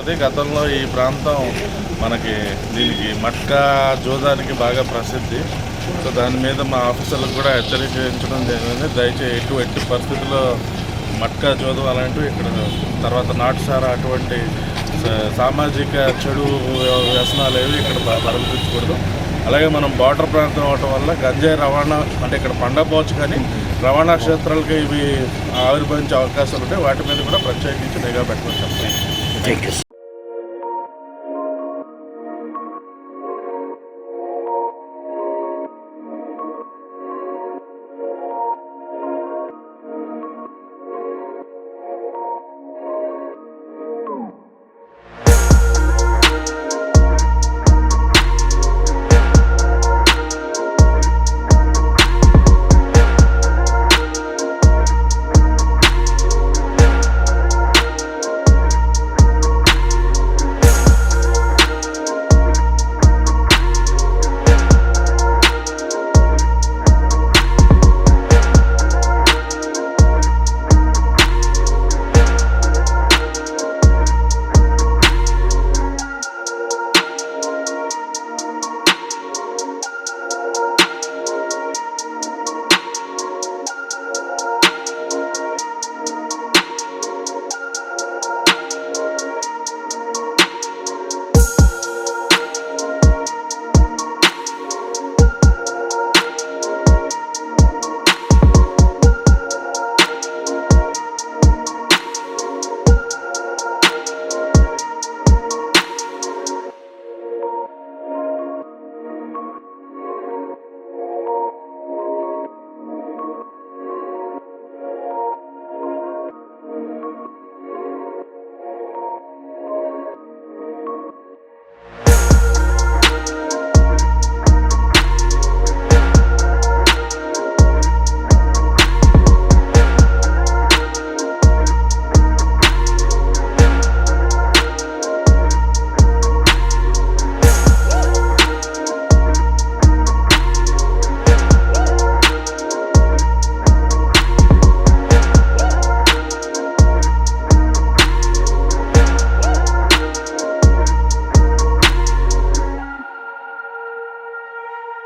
ఉంటుంది గతంలో ఈ ప్రాంతం మనకి దీనికి మట్కా జోదానికి బాగా ప్రసిద్ధి. సో దాని మీద మా ఆఫీసర్లకు కూడా హెచ్చరించడం జరిగింది. దయచేసి ఎటు ఎట్టి పరిస్థితుల్లో మట్కా జోదం అలాంటివి ఇక్కడ తర్వాత నాటుసార అటువంటి సామాజిక చెడు వ్యసనాలు ఏవి ఇక్కడ బ- అలాగే మనం బార్డర్ ప్రాంతం అవటం వల్ల గంజాయి రవాణా అంటే ఇక్కడ పండకపోవచ్చు కానీ రవాణా క్షేత్రాలకి ఇవి ఆవిర్భవించే అవకాశాలు ఉంటాయి వాటి మీద కూడా ప్రత్యేకించి నిఘా పెట్టుకోవచ్చు థ్యాంక్ యూ